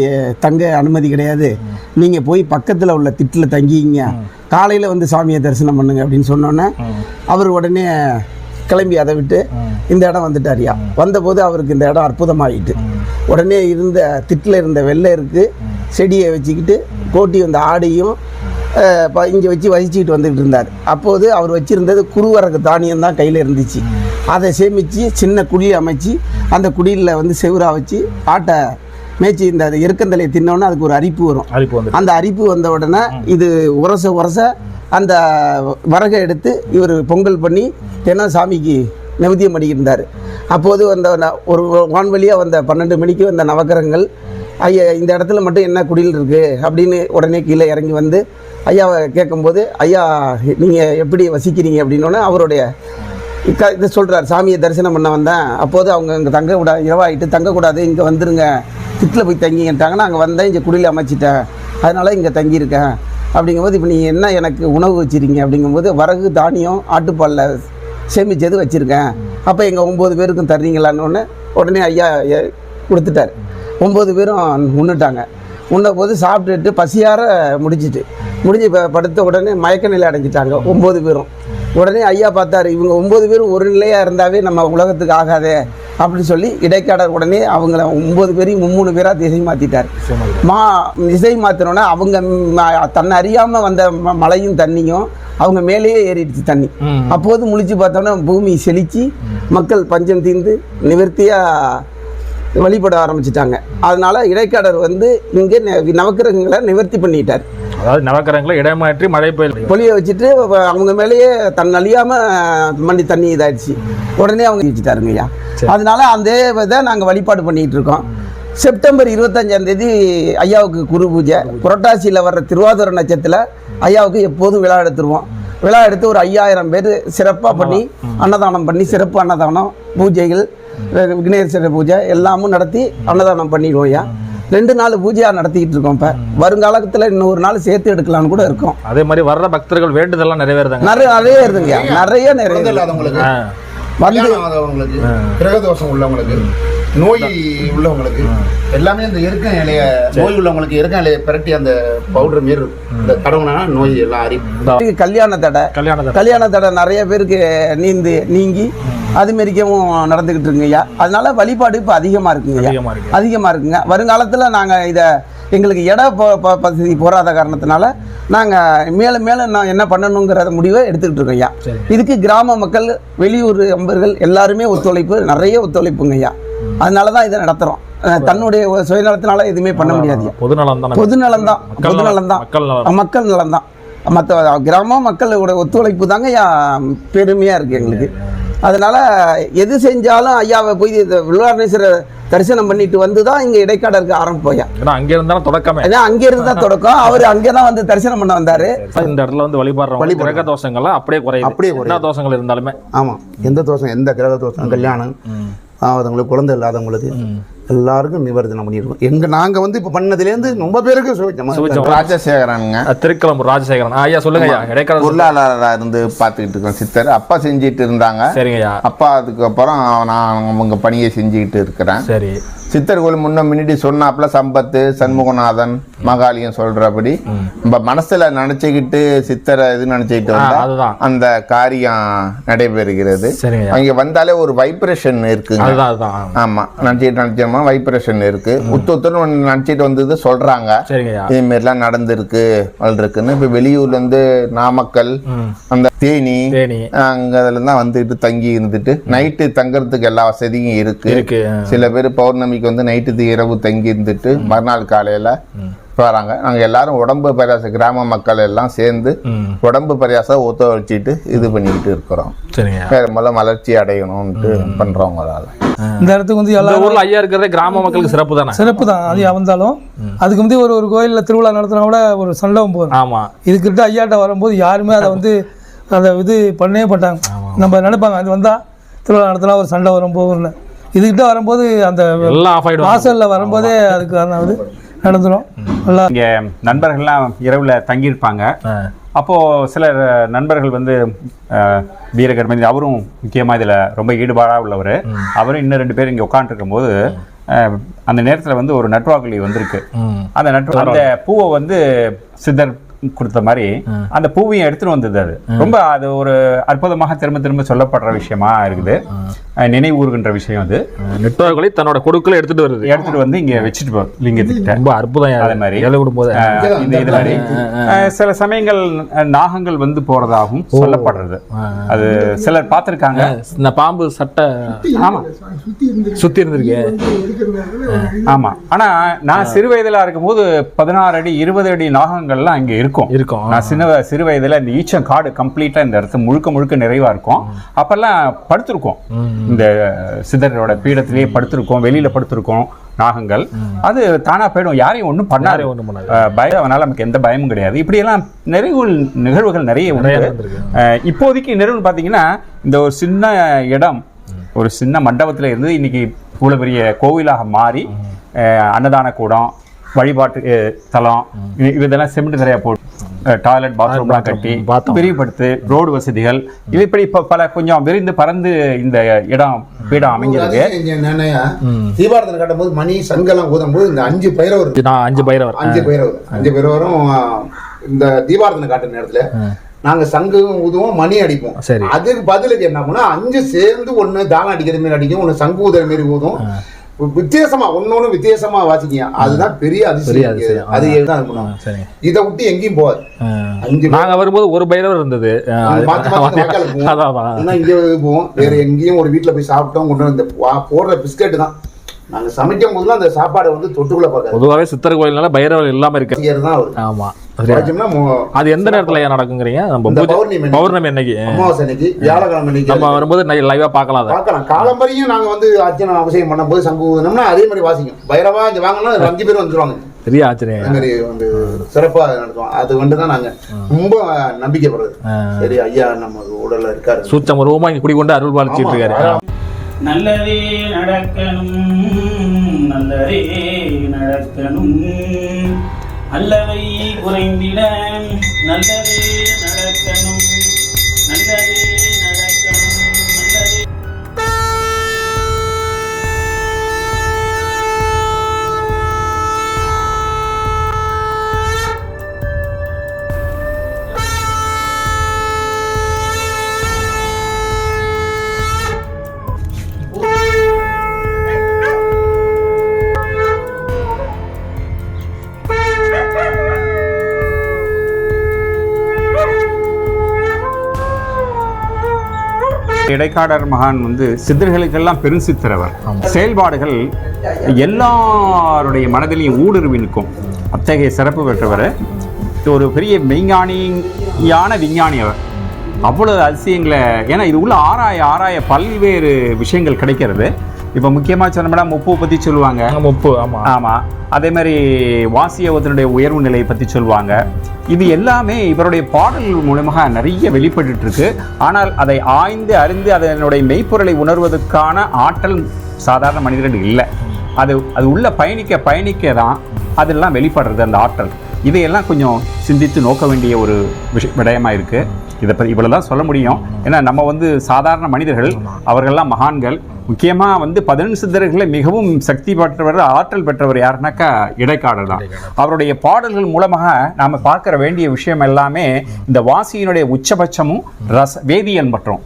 தங்க அனுமதி கிடையாது. நீங்கள் போய் பக்கத்தில் உள்ள திட்டில் தங்கிங்க. காலையில் வந்து சாமியை தரிசனம் பண்ணுங்க அப்படின்னு சொன்னோன்னே அவர் உடனே கிளம்பி அதை விட்டு இந்த இடம் வந்துட்டாரியா. வந்தபோது அவருக்கு இந்த இடம் அற்புதமாயிட்டு. உடனே இருந்த திட்டில் இருந்த வெள்ளையருக்கு செடியை வச்சுக்கிட்டு கோட்டி வந்த ஆடையும் இங்கே வச்சு வசிச்சுக்கிட்டு வந்துக்கிட்டு இருந்தார். அப்போது அவர் வச்சிருந்தது குருவரகு தானியம் தான் கையில் இருந்துச்சு. அதை சேமித்து சின்ன குழி அமைச்சு அந்த குழியில் வந்து செவுரா வச்சு ஆட்டை மேய்ச்சி இந்த எருக்கந்தலையை தின்னோன்னே அதுக்கு ஒரு அரிப்பு வரும். அந்த அரிப்பு வந்த உடனே இது உரச உரச அந்த வரகை எடுத்து இவர் பொங்கல் பண்ணி தினம் சாமிக்கு நெவேத்தியம் பண்ணிக்கிட்டு அப்போது அந்த ஒரு வான்வழியாக வந்த பன்னெண்டு மணிக்கு வந்த நவக்கிரகங்கள் ஐயா இந்த இடத்துல மட்டும் என்ன குடில் இருக்குது அப்படின்னு உடனே கீழே இறங்கி வந்து ஐயாவை கேட்கும்போது ஐயா நீங்கள் எப்படி வசிக்கிறீங்க? அப்படின்னோடனே அவருடைய இக்க இது சொல்கிறார் சாமியை தரிசனம் பண்ண வந்தேன். அப்போது அவங்க இங்கே தங்கக்கூடாது இரவாயிட்டு தங்கக்கூடாது இங்கே வந்துருங்க. திட்டில் போய் தங்கிட்டாங்கன்னா அங்கே வந்தேன் இங்கே குடியில் அமைச்சிட்டேன். அதனால் இங்கே தங்கியிருக்கேன். அப்படிங்கும்போது இப்போ நீங்கள் என்ன எனக்கு உணவு வச்சிருக்கீங்க? அப்படிங்கும்போது வரகு தானியம் ஆட்டுப்பாலில் சேமிச்சது வச்சுருக்கேன்? அப்போ எங்கள் ஒம்பது பேருக்கும் தர்றீங்களான்னு உடனே ஐயா கொடுத்துட்டார். ஒம்பது பேரும் உண்ணுட்டாங்க. உண்ணும்போது போது சாப்பிட்டுட்டு பசியார முடிச்சிட்டு முடிஞ்சு இப்போ படுத்த உடனே மயக்க நிலை அடைஞ்சிட்டாங்க ஒம்பது பேரும். உடனே ஐயா பார்த்தாரு இவங்க ஒம்பது பேரும் ஒரு நிலையாக இருந்தாவே நம்ம உலகத்துக்கு ஆகாதே. அப்படின்னு சொல்லி இடைக்காடர் உடனே அவங்கள ஒம்பது பேரையும் மும்மூணு பேராக திசை மாற்றிட்டார் மா திசை மாற்றினோன்னே அவங்க தன்னை அறியாமல் வந்த மழையும் தண்ணியும் அவங்க மேலேயே ஏறிடுச்சு தண்ணி. அப்போது முழிச்சு பார்த்தோன்னா பூமி செழிச்சு மக்கள் பஞ்சம் தீர்ந்து நிவர்த்தியாக வழிபட ஆரம்பிச்சிட்டாங்க. அதனால இடைக்காடர் வந்து இங்கே நவக்கிரகங்களை நிவர்த்தி பண்ணிட்டார். அதாவது நவக்கரங்களை இடமாற்றி மழை பெய்யல் பொலியை வச்சுட்டு அவங்க மேலேயே தன் அழியாமல் மண்டி தண்ணி இதாயிடுச்சு. உடனே அவங்க வச்சுட்டாருங்க ஐயா. அதனால அந்த இதை நாங்கள் வழிபாடு பண்ணிட்டு இருக்கோம். செப்டம்பர் இருபத்தஞ்சாம் தேதி ஐயாவுக்கு குரு பூஜை. புரட்டாசியில் வர்ற திருவாதிரை நட்சத்திரத்தில் ஐயாவுக்கு எப்போதும் விழா எடுத்துருவோம். விழா எடுத்து ஒரு ஐயாயிரம் பேர் சிறப்பாக பண்ணி அன்னதானம் பண்ணி சிறப்பு அன்னதானம் பூஜைகள் வி- விக்னேஸ்வரர் பூஜை எல்லாமும் நடத்தி அன்னதானம் பண்ணிடுவோம் ஐயா. ரெண்டு நாள் பூஜையாக நடத்திக்கிட்டு இருக்கோம் இப்போ. வருங்காலத்தில் இன்னொரு நாள் சேர்த்து எடுக்கலாம்னு கூட இருக்கோம். அதே மாதிரி வர்ற பக்தர்கள் வேண்டுதெல்லாம் நிறைவேறுதாங்க. நிறைய நிறைய இருக்குங்க. நிறைய நிறைய. வந்து கிரகதோஷம் உள்ளவங்களுக்கு. நோய் உள்ளவங்களுக்கு எல்லாமே இந்த எருக்க இலைய நோய் உள்ளவங்களுக்கு எருக்க இலைய பிரட்டி அந்த பவுடர் மாரி இந்த தடவுனா நோய் எல்லாம் அறிவு கல்யாண தடை. கல்யாணத்தை கல்யாண தடை நிறைய பேருக்கு நீந்து நீங்கி அது மாரிக்கவும் நடந்துக்கிட்டு இருக்குங்க ஐயா. அதனால வழிபாடு இப்போ அதிகமாக இருக்குங்க இருக்கு. அதிகமாக இருக்குங்க. வருங்காலத்தில் நாங்கள் இதை எங்களுக்கு இட வசதி போராத காரணத்தினால நாங்கள் மேலும் மேலும் நான் என்ன பண்ணணுங்கிற முடிவை எடுத்துக்கிட்டு இருக்கோம் ஐயா. இதுக்கு கிராம மக்கள் வெளியூர் அன்பர்கள் எல்லாருமே ஒத்துழைப்பு நிறைய ஒத்துழைப்புங்க ஐயா. அதனால தான் இதை நடத்துகிறோம் தன்னுடைய சுயநலத்தினால எதுவுமே பண்ண முடியாது. பொதுநலம் தானே பொதுநலம் தான். பொதுநலம் தான் மக்கள் நலம். தான் மற்ற கிராம மக்களோட ஒத்துழைப்பு தாங்க பெருமையாக இருக்குது எங்களுக்கு. அதனால் எது செஞ்சாலும் ஐயாவை போய் இந்த விழுவாரணேஸ்வரர் தரிசனம் பண்ணிட்டு வந்து தான் இங்கே இடைக்காடருக்கு ஆரம்பிப்போம் ஐயா ஏன்னா அங்க இருந்தாலும் தொடக்கமே. ஏன்னா அங்கேருந்து தான் தொடக்கம். அவர் அங்கே தான் வந்து தரிசனம் பண்ண வந்தார். இந்த இடத்துல வந்து வழிபடுறோம். கிரக தோஷங்கள்லாம் அப்படியே குறையுது. அப்படியே என்ன தோஷங்கள் இருந்தாலுமே. ஆமாம் எந்த தோஷம்? எந்த கிரக தோஷம்? கல்யாணம். ஆகாதவங்களுக்கு குழந்தை இல்லாதவங்களுக்கு எல்லாருக்கும் நிவர்த்தனம் பண்ணியிருக்கோம். எங்க நாங்க வந்து இப்ப பண்ணதுலேருந்து ரொம்ப பேருக்கு சுவிச்சோம். ராஜசேகரனுங்க. அஹ் திருக்கிளம்பூர் ராஜசேகரன். ஐயா சொல்லுங்க ஐயா. இடைக்கால பொருளாளராக இருந்து பார்த்துக்கிட்டு இருக்கோம் சித்தர். அப்பா செஞ்சிட்டு இருந்தாங்க. சரிங்க ஐயா. அப்பா அதுக்கப்புறம் நான் அவங்க பணியை செஞ்சுக்கிட்டு இருக்கிறேன். சரி. சித்தர் கோயில் முன்ன முன்னாடி சொன்னாப்புல சம்பத்து சண்முகநாதன் மகாலியம் சொல்றபடி. நம்ம மனசுல நினைச்சுக்கிட்டு சித்தரை இது நினைச்சுக்கிட்டு வந்தா. அந்த காரியம் நடைபெறுகிறது. அங்க வந்தாலே ஒரு வைப்ரேஷன் அதுதான் ஆமா. நினைச்சிட்டு நினைச்சோமா வைப்ரேஷன் இருக்கு. உத்து உத்துன்னு நினைச்சிட்டு வந்தது சொல்றாங்க. இது மாதிரிலாம் நடந்திருக்கு இருக்குன்னு இப்போ வெளியூர்ல இருந்து நாமக்கல். அந்த தேனி அங்க அதுல தான் வந்துட்டு தங்கி இருந்துட்டு நைட்டு தங்கறதுக்கு எல்லா வசதியும் இருக்கு. இருக்கு சில பேர் பௌர்ணமிக்கு வந்து நைட்டு இரவு தங்கி இருந்துட்டு மறுநாள் காலையில வராங்க. நாங்க எல்லாரும் உடம்பு பிரயாச கிராம மக்கள் எல்லாம் சேர்ந்து உடம்பு பிரயாசம் ஒத்துழைச்சிட்டு இது பண்ணிக்கிட்டு இருக்கிறோம். சரிங்க. முதல்ல வளர்ச்சி அடையணும்ட்டு பண்றோம் அதால இந்த இடத்துக்கு வந்து எல்லாரும் ஊர்ல ஐயா இருக்கிறதே கிராம மக்களுக்கு சிறப்பு தானே? சிறப்பு தான். அது வந்தாலும் அதுக்கு முந்தைய ஒரு ஒரு கோயிலில் திருவிழா நடத்தினா கூட ஒரு சண்டவம் போகும் ஆமா. இதுக்கிட்ட ஐயாட்ட வரும்போது யாருமே அதை வந்து அதை இது பண்ணவே மாட்டாங்க. நம்ம நினைப்பாங்க அது வந்தால் திருவிழா நடத்தினா ஒரு சண்டை வரும் போகும்னு. இதுக்கிட்ட வரும்போது அந்த எல்லாம் ஆஃப் ஆயிடுவாங்க. வாசல்ல வரும்போதே அதுக்கு அதாவது நடந்துடும் நல்லா இங்கே நண்பர்கள்லாம் இரவில் தங்கியிருப்பாங்க. அப்போது சில நண்பர்கள் வந்து வீரகர்மதி அவரும் முக்கியமாக இதில் ரொம்ப ஈடுபாடாக உள்ளவர். அவரும் இன்னும் ரெண்டு பேர் இங்கே உட்காந்துருக்கும் போது அந்த நேரத்தில் வந்து ஒரு நட்வாக்குழி வந்திருக்கு. அந்த நட்டு அந்த பூவை வந்து சித்தர் கொடுத்த மாதிரி அந்த பூவையும் எடுத்துட்டு வந்தது அது. ரொம்ப அது ஒரு அற்புதமாக திரும்ப திரும்ப சொல்லப்படுற விஷயமா இருக்குது. நினைவூறுகின்ற விஷயம் அது. நெட்வொர்க்களை தன்னோட கொடுக்கல எடுத்துட்டு வருது. எடுத்துட்டு வந்து இங்க வச்சுட்டு போ லிங்கத்துக்கிட்ட ரொம்ப அற்புதம் அதே மாதிரி. ஏழை விடும்போது இந்த இது மாதிரி. சில சமயங்கள் நாகங்கள் வந்து போறதாகவும் சொல்லப்படுறது. அது சிலர் பார்த்திருக்காங்க. இந்த பாம்பு சட்டை ஆமா. சுத்தி இருந்திருக்கு. ஆமா. ஆனா நான் சிறு வயதுல இருக்கும்போது பதினாறு அடி இருபது அடி நாகங்கள்லாம் அங்க இருக்கும். இருக்கும். நான் சின்ன சிறு வயதுல இந்த ஈச்சம் காடு கம்ப்ளீட்டா இந்த இடத்து முழுக்க முழுக்க நிறைவா இருக்கும். அப்பெல்லாம் படுத்திருக்கோம். இந்த சித்தரோட பீடத்திலேயே படுத்திருக்கோம் வெளியில படுத்திருக்கோம் நாகங்கள். அது தானா போயிடும். யாரையும் ஒண்ணும் பண்ணாரு. அஹ், பயம் அவனால நமக்கு எந்த பயமும் கிடையாது. இப்படியெல்லாம் நிறைவுகள் நிகழ்வுகள் நிறைய நிறைய உண்டு இப்போதைக்கு நிறுவனம் பார்த்தீங்கன்னா இந்த ஒரு சின்ன இடம் ஒரு சின்ன மண்டபத்தில் இருந்து இன்னைக்கு இவ்வளோ பெரிய கோவிலாக மாறி அன்னதான கூடம் வழிபாட்டு தலம் இது- இதெல்லாம் சிமெண்ட் தரையா போட்டு டாய்லெட் பாத்ரூம்லாம் கட்டி. விரிவுபடுத்து ரோடு வசதிகள். இது இப்படி இப்போ பல கொஞ்சம் விரிந்து பறந்து இந்த இடம் பீடம் அமைஞ்சிருக்கு. என்னன்னா தீபாரதனை கட்டும்போது மணி சங்கெல்லாம் ஊதும் போது இந்த அஞ்சு பைரவர் நான் அஞ்சு பைரவர். அஞ்சு பைரவர். அஞ்சு பைரவரும் ஆ, இந்த தீபாரதனை காட்டுற நேரத்துல நாங்க சங்கும் ஊதுவோம் மணி அடிப்போம். சரி. அதுக்கு பதிலுக்கு என்ன பண்ணா அஞ்சு சேர்ந்து ஒண்ணு தாளம் அடிக்கிற மாதிரி அடிக்கும் ஒண்ணு சங்கு ஊதுற மாதிரி ஊதும். வித்தியாசமா ஒன்னொன்னு வித்தியாசமா வாசிக்கிங்க. அதுதான் பெரிய அதிசயம். அது தான் இருக்கணும் இதை விட்டு எங்கேயும் போகாது. அஞ்சு நாங்க வரும்போது ஒரு பைரவர் இருந்தது. வாய்க்காலுக்கு போவோம். இங்கே வேற எங்கேயும் ஒரு வீட்ல போய் சாப்பிட்டோம் கொண்டு வந்து போடுற பிஸ்கெட் தான். நாங்க சமைக்கும் போதுலாம் அந்த சாப்பாடை வந்து தொட்டுக்குள்ள பார்க்காது. பொதுவாகவே சித்தர் கோயில்னால பைரவர் இல்லாம இருக்கு தான் ஆமா. அது எந்த நேரத்துல ஐயா நடக்குங்கிறீங்க? நம்ம இந்த பௌர்ணமி அன்னைக்கு. பௌர்ணமி அன்னைக்கு. அமாவாசை அன்னைக்கு வியாழக்கிழமை அன்னைக்கு நம்ம வரும்போது லைவா பார்க்கலாம் அதை. பார்க்கலாம். காலம்பரியும் நாங்க வந்து அர்ச்சனை அபிஷேகம் பண்ணும்போது சங்கு ஊதுனோம்னா அதே மாதிரி வாசிக்கும். பைரவா இங்க வாங்கன்னா ஒரு அஞ்சு பேர் வந்துருவாங்க. பெரிய ஆச்சரியம். அது மாதிரி வந்து சிறப்பா நடத்துவோம். அது வந்து தான் நாங்க ரொம்ப நம்பிக்கைப்படுறது. சரி ஐயா நம்ம உடல்ல இருக்காரு. சூச்சம் உருவமா இங்க குடிக்கொண்டு அருள் பாலிச்சிட்டு இருக்காரு. நல்லதே நடக்கணும் நல்லதே நடக்கணும். அல்லவை குறைந்திட நல்லதே நடக்கணும் நல்லதே இடைக்காடர் மகான் வந்து சித்தர்களுக்கெல்லாம் பெருஞ்சித்திரவர் செயல்பாடுகள் எல்லாருடைய மனதிலையும் ஊடுருவி நிற்கும். அத்தகைய சிறப்பு பெற்றவர். ஒரு பெரிய மெய்ஞானியான விஞ்ஞானி அவர். அவ்வளவு அதிசயங்களை ஏன்னா இது உள்ள ஆராய ஆராய பல்வேறு விஷயங்கள் கிடைக்கிறது. இப்போ முக்கியமாக சொன்னோம்னா முப்பு பற்றி சொல்லுவாங்க. முப்பு ஆமா. ஆமாம் அதே மாதிரி வாசியவதனுடைய உயர்வு நிலையை பற்றி சொல்லுவாங்க. இது எல்லாமே இவருடைய பாடல்கள் மூலமாக நிறைய வெளிப்பட்டு இருக்கு ஆனால் அதை ஆய்ந்து அறிந்து அதனுடைய மெய்ப்பொருளை உணர்வதற்கான ஆற்றல் சாதாரண மனிதர்கள் இல்லை. அது அது உள்ள பயணிக்க பயணிக்க தான் அதெல்லாம் வெளிப்படுறது அந்த ஆற்றல். இதையெல்லாம் கொஞ்சம் சிந்தித்து நோக்க வேண்டிய ஒரு விஷ விடயமாக இருக்குது இதை பற்றி இவ்வளோ தான் சொல்ல முடியும். ஏன்னா நம்ம வந்து சாதாரண மனிதர்கள் அவர்கள்லாம் மகான்கள். முக்கியமாக வந்து பதினெண்டு சித்தர்களில் மிகவும் சக்தி பெற்றவர் ஆற்றல் பெற்றவர் யாருனாக்கா இடைக்காடர் தான். அவருடைய பாடல்கள் மூலமாக நாம் பார்க்கிற வேண்டிய விஷயம் எல்லாமே இந்த வாசியினுடைய உச்சபட்சமும் ரச வேதியியல் மற்றும்.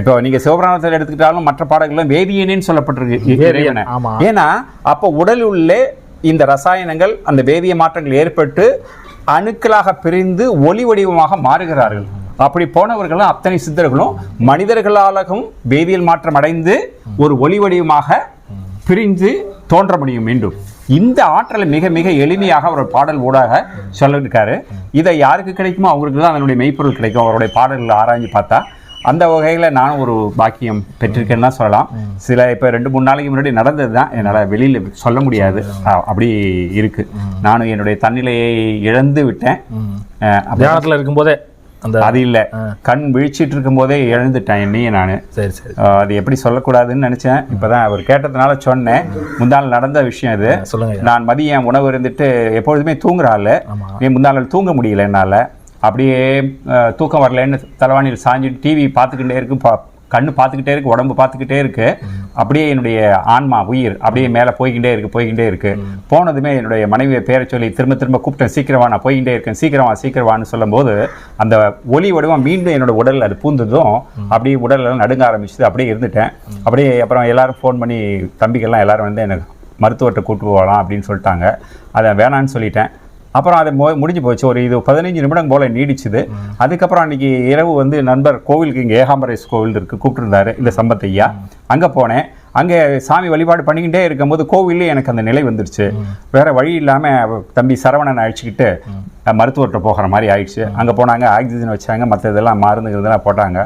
இப்போ நீங்க சிவபுராணத்தில் எடுத்துக்கிட்டாலும் மற்ற பாடல்களும் வேதியனேன்னு சொல்லப்பட்டிருக்கு. ஏன்னா அப்போ உடல் உள்ளே இந்த ரசாயனங்கள் அந்த வேதிய மாற்றங்கள் ஏற்பட்டு அணுக்களாக பிரிந்து ஒளி வடிவமாக மாறுகிறார்கள். அப்படி போனவர்களும் அத்தனை சித்தர்களும் மனிதர்களாலும் வேதியியல் மாற்றம் அடைந்து ஒரு ஒளி வடிவமாக பிரிந்து தோன்ற முடியும் மீண்டும். இந்த ஆற்றலை மிக மிக எளிமையாக ஒரு பாடல் ஊடாக சொல்லியிருக்காரு. இதை யாருக்கு கிடைக்குமோ அவங்களுக்கு தான் அதனுடைய மெய்ப்பொருள் கிடைக்கும். அவருடைய பாடல்களை ஆராய்ஞ்சு பார்த்தா அந்த வகையில் நானும் ஒரு பாக்கியம் பெற்றிருக்கேன்னு தான் சொல்லலாம். சில இப்போ ரெண்டு மூணு நாளைக்கு முன்னாடி நடந்தது தான் என்னால் வெளியில் சொல்ல முடியாது. அப்படி இருக்கு. நானும் என்னுடைய தன்னிலையை இழந்து விட்டேன். தியானத்துல இருக்கும்போதே அந்த அது இல்லை. கண் விழிச்சிட்டு இருக்கும் போதே இழந்துட்டேன் என்னையே நான். சரி சரி. அது எப்படி சொல்லக்கூடாதுன்னு நினைச்சேன். இப்பதான் அவர் கேட்டதுனால சொன்னேன். முந்தாள் நடந்த விஷயம் இது சொல்லுங்க. நான் மதியம் உணவு இருந்துட்டு எப்பொழுதுமே தூங்குற ஆளு. ஆமா. நீ முந்தாள் தூங்க முடியல என்னால. அப்படியே தூக்கம் வரலன்னு தலைவாணியில் சாஞ்சிட்டு டிவி பார்த்துக்கிட்டே இருக்கு பா கண்ணு பார்த்துக்கிட்டே இருக்கு உடம்பு பார்த்துக்கிட்டே இருக்கு. அப்படியே என்னுடைய ஆன்மா உயிர் அப்படியே மேலே போய்கிட்டே இருக்கு போய்கிட்டே இருக்கு. போனதுமே என்னுடைய மனைவியை பேரை சொல்லி திரும்ப திரும்ப கூப்பிட்டேன் சீக்கிரமா நான் போய்கிட்டே இருக்கேன் சீக்கிரமா சீக்கிரமான்னு சொல்லும்போது அந்த ஒலி வடிவம் மீண்டும் என்னோட உடல் அது பூந்ததும் அப்படியே உடலெல்லாம் நடுங்க ஆரம்பிச்சது அப்படியே இருந்துட்டேன். அப்படியே அப்புறம் எல்லாரும் ஃபோன் பண்ணி தம்பிகள்லாம் எல்லாரும் வந்து எனக்கு மருத்துவர்கிட்ட கூப்பிட்டு போகலாம் அப்படின்னு சொல்லிட்டாங்க. அதை வேணான்னு சொல்லிட்டேன். அப்புறம் அது முடிஞ்சு போச்சு. ஒரு இது பதினஞ்சு நிமிடம் போல நீடிச்சுது. அதுக்கப்புறம் அன்னைக்கு இரவு வந்து நண்பர் கோவிலுக்கு இங்கே ஏகாம்பரேஸ் கோவில் இருக்கு. கூப்பிட்டுருந்தாரு இந்த சம்பத் ஐயா. அங்கே போனேன். அங்கே சாமி வழிபாடு பண்ணிக்கிட்டே இருக்கும்போது கோவில்லே எனக்கு அந்த நிலை வந்துருச்சு. வேற வழி இல்லாமல் தம்பி சரவணன் அழைச்சிக்கிட்டு மருத்துவர்கிட்ட போகிற மாதிரி ஆயிடுச்சு. அங்கே போனாங்க ஆக்சிஜன் வச்சாங்க மற்ற இதெல்லாம் மருந்து இதெல்லாம் போட்டாங்க.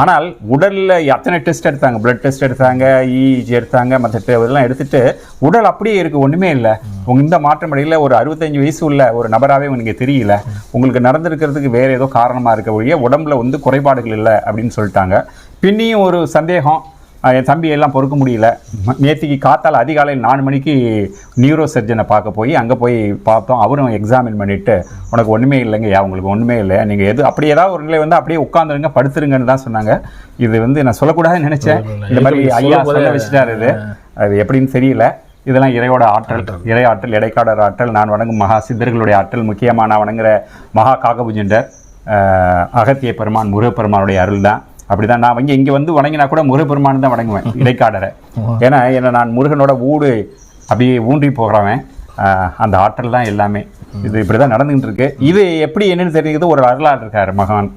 ஆனால் உடலில் அத்தனை டெஸ்ட் எடுத்தாங்க. பிளட் டெஸ்ட் எடுத்தாங்க இஇஜி எடுத்தாங்க மற்ற இதெல்லாம் எடுத்துட்டு உடல் அப்படியே இருக்குது ஒன்றுமே இல்லை. உங்கள் இந்த மாற்றம் இடையில ஒரு அறுபத்தஞ்சு வயசு உள்ள ஒரு நபராகவே உங்களுக்கு தெரியல. உங்களுக்கு நடந்திருக்கிறதுக்கு வேறு ஏதோ காரணமாக இருக்க ஒழிய உடம்புல வந்து குறைபாடுகள் இல்லை அப்படின்னு சொல்லிட்டாங்க. பின்னியும் ஒரு சந்தேகம் என் தம்பி எல்லாம் பொறுக்க முடியல. நேத்திக்கு காத்தால அதிகாலையில் நாலு மணிக்கு நியூரோ சர்ஜனை பார்க்க போய் அங்கே போய் பார்த்தோம். அவரும் எக்ஸாமின் பண்ணிட்டு உனக்கு ஒன்றுமே இல்லைங்கய்யா உங்களுக்கு ஒன்றுமே இல்லை. நீங்கள் எது அப்படி ஏதாவது ஒரு நிலை வந்து அப்படியே உட்காந்துருங்க படுத்துருங்கன்னு தான் சொன்னாங்க. இது வந்து நான் சொல்லக்கூடாதுன்னு நினச்சேன். இந்த மாதிரி ஐயா சொல்ல வச்சுட்டாரு இது. அது எப்படின்னு தெரியல. இதெல்லாம் இறையோட ஆற்றல் இறை ஆற்றல் இடைக்காடர் ஆற்றல். நான் வணங்கும் மகா சித்தர்களுடைய ஆற்றல் முக்கியமாக நான் வணங்குற மகா காகபுஜண்டர் அகத்திய பெருமான் முருகப்பெருமானுடைய அருள் தான். அப்படிதான். நான் இங்கே இங்கே வந்து வணங்கினா கூட முருகப்பெருமான் தான் வணங்குவேன் இடைக்காடரை. ஏன்னா என்ன நான் முருகனோட ஊடு அப்படியே ஊன்றி போகிறவன். அந்த ஆற்றல் தான் எல்லாமே. இது இப்படி தான் நடந்துகிட்டு இருக்கு. இது எப்படி என்னன்னு தெரியுது ஒரு வரலாறு இருக்கார் மகான்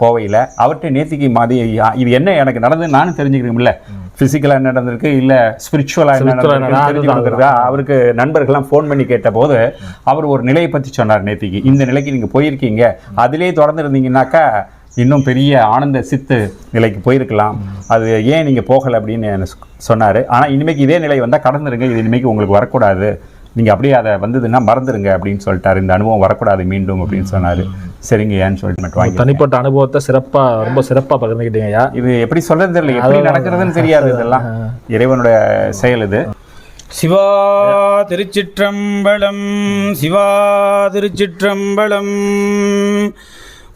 கோவையில். அவர்கிட்ட நேத்திக்கு மாதிரி இது என்ன எனக்கு நடந்து நானும் தெரிஞ்சுக்கிறோம்ல பிசிக்கலா என்ன நடந்திருக்கு இல்ல ஸ்பிரிச்சுவலா என்ன நடந்திருக்கு அவருக்கு நண்பர்கள்லாம் ஃபோன் பண்ணி கேட்டபோது அவர் ஒரு நிலையை பத்தி சொன்னார் நேத்திக்கு. இந்த நிலைக்கு நீங்க போயிருக்கீங்க. அதிலேயே தொடர்ந்து இருந்தீங்கன்னாக்கா இன்னும் பெரிய ஆனந்த சித்து நிலைக்கு போயிருக்கலாம். அது ஏன் நீங்க போகல அப்படின்னு சொன்னாரு. ஆனா இனிமேக்கு இதே நிலை வந்தா கடந்துருங்க. இது இனிமேக்கு உங்களுக்கு வரக்கூடாது. நீங்க அப்படியே அதை வந்ததுன்னா மறந்துருங்க அப்படின்னு சொல்லிட்டாரு. இந்த அனுபவம் வரக்கூடாது மீண்டும் அப்படின்னு சொன்னாரு. சரிங்க ஏன்னு சொல்லிட்டு மட்டும் வாங்கி தனிப்பட்ட அனுபவத்தை சிறப்பா ரொம்ப சிறப்பா பகிர்ந்துக்கிட்டீங்க ஐயா. இது எப்படி சொல்றது தெரியல. எப்படி நடக்கிறதுன்னு தெரியாது இதெல்லாம். இறைவனுடைய செயல் இது. சிவா திருச்சிற்றம்பலம் சிவா திருச்சிற்றம்பலம்